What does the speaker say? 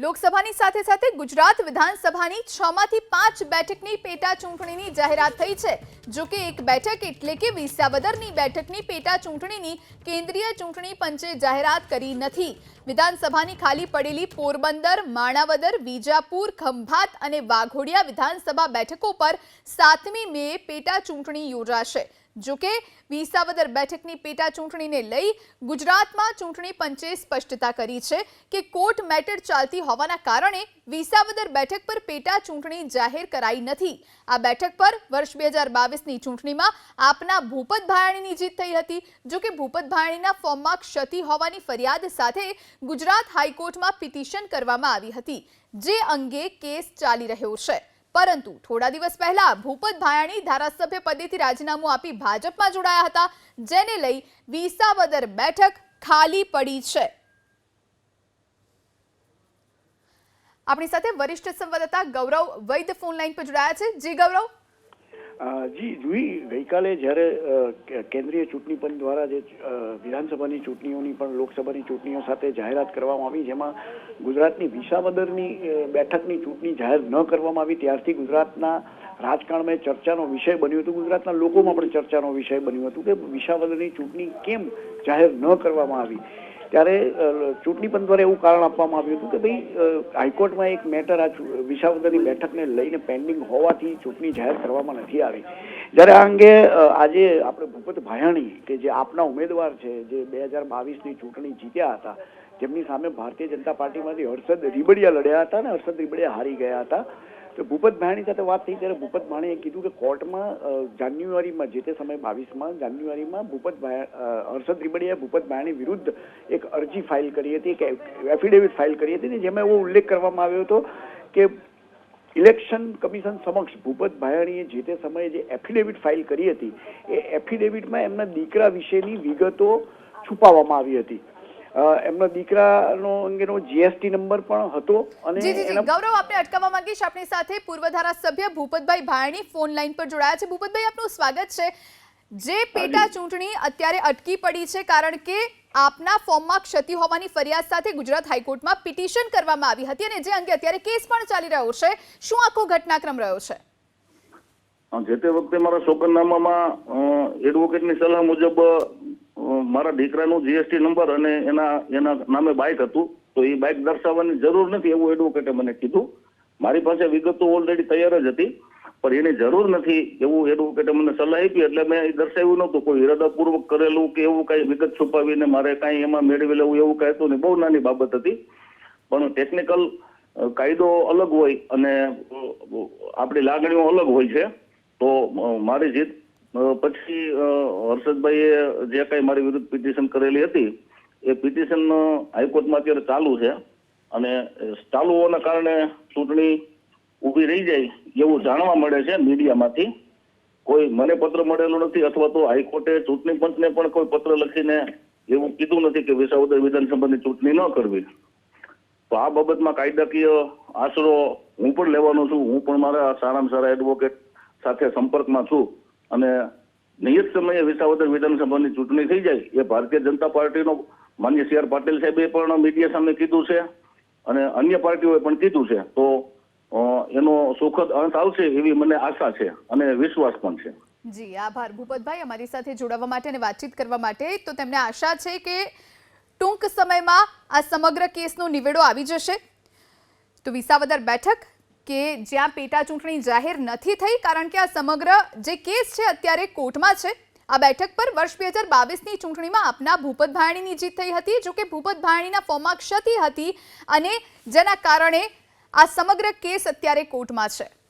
લોકસભાની સાથે સાથે ગુજરાત વિધાનસભાની છ માંથી પાંચ બેઠકની પેટા ચૂંટણીની જાહેરાત થઈ છે. જો કે એક બેઠક એટલે કે વિસાવદરની બેઠકની પેટા ચૂંટણીની કેન્દ્રીય ચૂંટણી પંચે જાહેરાત કરી નથી. વિધાનસભાની ખાલી પડેલી પોરબંદર, માણાવદર, વિજાપુર, ખંભાત અને વાઘોડિયા વિધાનસભા બેઠકો પર સાતમી મે પેટા ચૂંટણી યોજાશે. જો કે વિસાવદર બેઠકની પેટા ચૂંટણીને લઈ ગુજરાતમાં ચૂંટણી પંચે સ્પષ્ટતા કરી છે કે કોર્ટ મેટર ચાલતી હોવાના કારણે વિસાવદર બેઠક પર પેટા ચૂંટણી જાહેર કરાઈ નથી. આ બેઠક પર વર્ષ બે હજાર બાવીસની ચૂંટણીમાં આપના ભૂપત ભાયાણીની જીત થઈ હતી. જો કે ભૂપત ભાયાણીના ફોર્મમાં ક્ષતિ હોવાની ફરિયાદ સાથે ગુજરાત હાઈકોર્ટમાં પિટિશન કરવામાં આવી હતી, જે અંગે કેસ ચાલી રહ્યો છે. પરંતુ થોડા દિવસ પહેલા ભૂપત ભાયાણી ધારાસભ્ય પદેથી રાજીનામું આપી ભાજપમાં જોડાયા હતા, જેને લઈ વિસાવદર બેઠક ખાલી પડી છે. આપણી સાથે વરિષ્ઠ સંવાદદાતા ગૌરવ વૈદ ફોન લાઈન પર જોડાયા છે. જી ગૌરવ? જી, જુઈ, ગઈકાલે જ્યારે કેન્દ્રીય ચૂંટણી પંચ દ્વારા જે વિધાનસભાની ચૂંટણીઓની પણ લોકસભાની ચૂંટણીઓ સાથે જાહેરાત કરવામાં આવી, જેમાં ગુજરાતની વિસાવદરની બેઠકની ચૂંટણી જાહેર ન કરવામાં આવી, ત્યારથી ગુજરાતના રાજકારણમાં ચર્ચાનો વિષય બન્યો હતો. ગુજરાતના લોકોમાં પણ ચર્ચાનો વિષય બન્યો હતો કે વિસાવદરની ચૂંટણી કેમ જાહેર ન કરવામાં આવી? ત્યારે ચૂંટણી પંચ દ્વારા એવું કારણ આપવામાં આવ્યું હતું કે ભાઈ હાઈકોર્ટમાં એક મેટર આ વિસાવદરની બેઠકને લઈને પેન્ડિંગ હોવાથી ચૂંટણી જાહેર કરવામાં નથી આવી. જ્યારે આ અંગે આજે આપણે ભૂપત ભાયાણી, કે જે આપના ઉમેદવાર છે, જે બે હજાર બાવીસની ચૂંટણી જીત્યા હતા, જેમની સામે ભારતીય જનતા પાર્ટીમાંથી હર્ષદ રીબડિયા લડ્યા હતા અને હર્ષદ રીબડિયા હારી ગયા હતા તો ભૂપત ભાણી સાથે વાત થઈ ત્યારે ભૂપત ભાણીએ કીધું કે કોર્ટમાં જાન્યુઆરીમાં, જે તે સમય બાવીસમાં, જાન્યુઆરીમાં ભૂપત હર્ષદ રીબડિયાએ ભૂપત ભાણી વિરુદ્ધ એક અરજી ફાઇલ કરી હતી, એક એફિડેવિટ ફાઇલ કરી હતી ને જેમાં એવો ઉલ્લેખ કરવામાં આવ્યો હતો કે ઇલેક્શન કમિશન સમક્ષ ભૂપત ભાયાણીએ જે તે સમયે જે એફિડેવિટ ફાઇલ કરી હતી, એ એફિડેવિટમાં એમના દીકરા વિશેની વિગતો છુપાવવામાં આવી હતી. એમના દીકરાનો અંગેનો જીએસટી નંબર પણ હતો અને ગૌરવ આપણે અટકાવવા માંગીશ. આપણી સાથે પૂર્વ ધારાસભ્ય ભૂપતભાઈ ભાયણી ફોન લાઈન પર જોડાયા છે. ભૂપતભાઈ આપનું સ્વાગત છે. જે પેટા ચૂંટણી અત્યારે અટકી પડી છે કારણ કે આપના ફોર્મમાં ક્ષતિ હોવાની ફરિયાદ સાથે ગુજરાત હાઈકોર્ટમાં પિટિશન કરવામાં આવી હતી અને જે અંગે અત્યારે કેસ પણ ચાલી રહ્યો છે. શું આખો ઘટનાક્રમ રહ્યો છે? જે તે વખતે મારા સોગંદનામામાં એડવોકેટની સલાહ મુજબ મારા દીકરાનું જીએસટી નંબર અને એના એના નામે બાઇક હતું, તો એ બાઇક દર્શાવવાની જરૂર નથી એવું એડવોકેટે મને કીધું. મારી પાસે વિગતો ઓલરેડી તૈયાર જ હતી, પણ એની જરૂર નથી એવું એડવોકેટે મને સલાહ આપી, એટલે મેં એ દર્શાવ્યું નહોતું. કોઈ ઇરાદાપૂર્વક કરેલું કે એવું કઈ વિગત છુપાવીને મારે કાંઈ એમાં મેળવી લેવું એવું કાંઈ હતું નહીં. બહુ નાની બાબત હતી. પણ ટેકનિકલ કાયદો અલગ હોય અને આપણી લાગણીઓ અલગ હોય છે. તો મારી જીત પછી હર્ષદભાઈએ જે કાંઈ મારી વિરુદ્ધ પિટિશન કરેલી હતી, એ પિટિશન હાઈકોર્ટમાં અત્યારે ચાલુ છે. અને ચાલુ હોવાના કારણે ચૂંટણી ઊભી રહી જાય એવું જાણવા મળે છે મીડિયામાંથી. કોઈ મને પત્ર મળેલો નથી અથવા તો હાઈકોર્ટે ચૂંટણી પંચને પણ કોઈ પત્ર લખીને એવું કીધું નથી કે વિસાવદર વિધાનસભાની ચૂંટણી ન કરવી. તો આ બાબતમાં કાયદાકીય આશરો હું પણ લેવાનો છું. હું પણ મારા સારામાં સારા એડવોકેટ સાથે સંપર્કમાં છું. અને નિયત સમયે વિસાવદર વિધાનસભાની ચૂંટણી થઈ જાય, એ ભારતીય જનતા પાર્ટીનો માન્ય સી આર પાટીલ સાહેબે પણ મીડિયા સામે કીધું છે અને અન્ય પાર્ટીઓએ પણ કીધું છે. તો એનો સુખદ અંત આવશે એવી મને આશા છે અને વિશ્વાસ પણ છે. જી, આભાર. ભૂપતભાઈ, અમારી સાથે જોડાવા માટે અને વાતચીત કરવા માટે તો તેમને આશા છે કે ટૂંક સમયમાં આ સમગ્ર કેસનો નિવેડો આવી જશે. તો વિસાવદર બેઠક કે જ્યાં પેટા ચૂંટણી જાહેર નથી થઈ, કારણ કે આ સમગ્ર જે કેસ છે અત્યારે કોર્ટમાં છે. આ બેઠક પર વર્ષ બે હજાર બાવીસની ચૂંટણીમાં આપના ભૂપત ભાયાણીની જીત થઈ હતી, જો કે ભૂપત ભાયાણીના ફોર્મમાં ક્ષતિ હતી અને જેના કારણે આ સમગ્ર કેસ અત્યારે કોર્ટમાં છે.